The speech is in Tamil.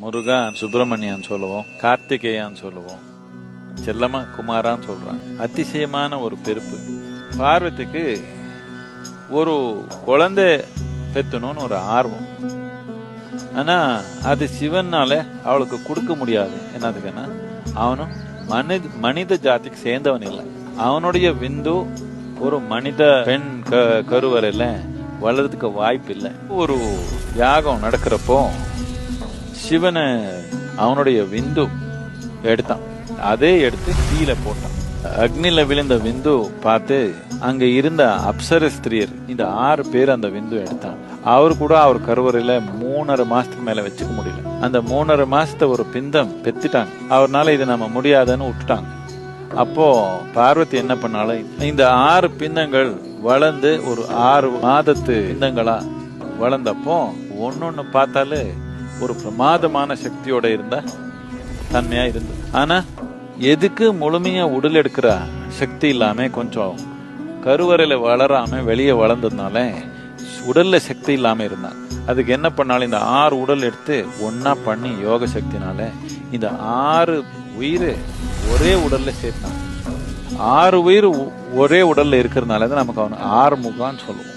முருகா சுப்பிரமணியான்னு சொல்லுவோம் கார்த்திகேயான்னு சொல்லுவோம் செல்லமா குமாரான்னு சொல்றாங்க. அதிசயமான ஒரு பெருப்பு. பார்வத்துக்கு ஒரு குழந்தை பெத்தணும்னு ஒரு ஆர்வம். ஆனா அது சிவனால அவளுக்கு கொடுக்க முடியாது. என்னதுக்குன்னா அவனும் மனித மனித ஜாதிக்கு சேர்ந்தவன் இல்லை. அவனுடைய விந்து ஒரு மனித பெண் க கருவறையில் வளர்றதுக்கு வாய்ப்பு இல்லை ஒரு யாகம் நடக்கிறப்போ சிவனை அவனுடைய விந்து எடுத்தான். அதே எடுத்து கீழே போட்டான். அக்னில விழுந்த விந்து பார்த்து அங்க இருந்த அப்சர ஸ்திரியர் இந்த ஆறு பேர் அந்த விந்து எடுத்தாங்க அவர் கூட அவர் கருவறையில மூணரை மாசத்துக்கு மேல வச்சுக்க முடியல. அந்த மூணரை மாசத்தை ஒரு பிந்தம் பெத்துட்டாங்க. அவர்னால இது நம்ம முடியாதுன்னு விட்டுட்டாங்க. அப்போ பார்வதி என்ன பண்ணாலும் இந்த ஆறு பிந்தங்கள் வளர்ந்து ஒரு ஆறு மாதத்து பிந்தங்களா வளர்ந்தப்போ ஒன்னொன்னு பார்த்தாலே ஒரு பிரமாதமான சக்தியோட இருந்தா தன்மையா இருந்தது ஆனா எதுக்கு முழுமையா உடல் எடுக்கிற சக்தி இல்லாம கொஞ்சம் கருவறையில வளராம வெளியே வளர்ந்ததுனால உடல்ல சக்தி இல்லாம இருந்தான் அதுக்கு என்ன பண்ணாலும் இந்த ஆறு உடல் எடுத்து ஒன்னா பண்ணி யோக சக்தினால இந்த ஆறு உயிர் ஒரே உடல்ல சேர்த்தான் ஆறு உயிர் ஒரே உடல்ல இருக்கிறதுனால தான் நமக்கு அவன் ஆறு முகான்னு சொல்லுவோம்.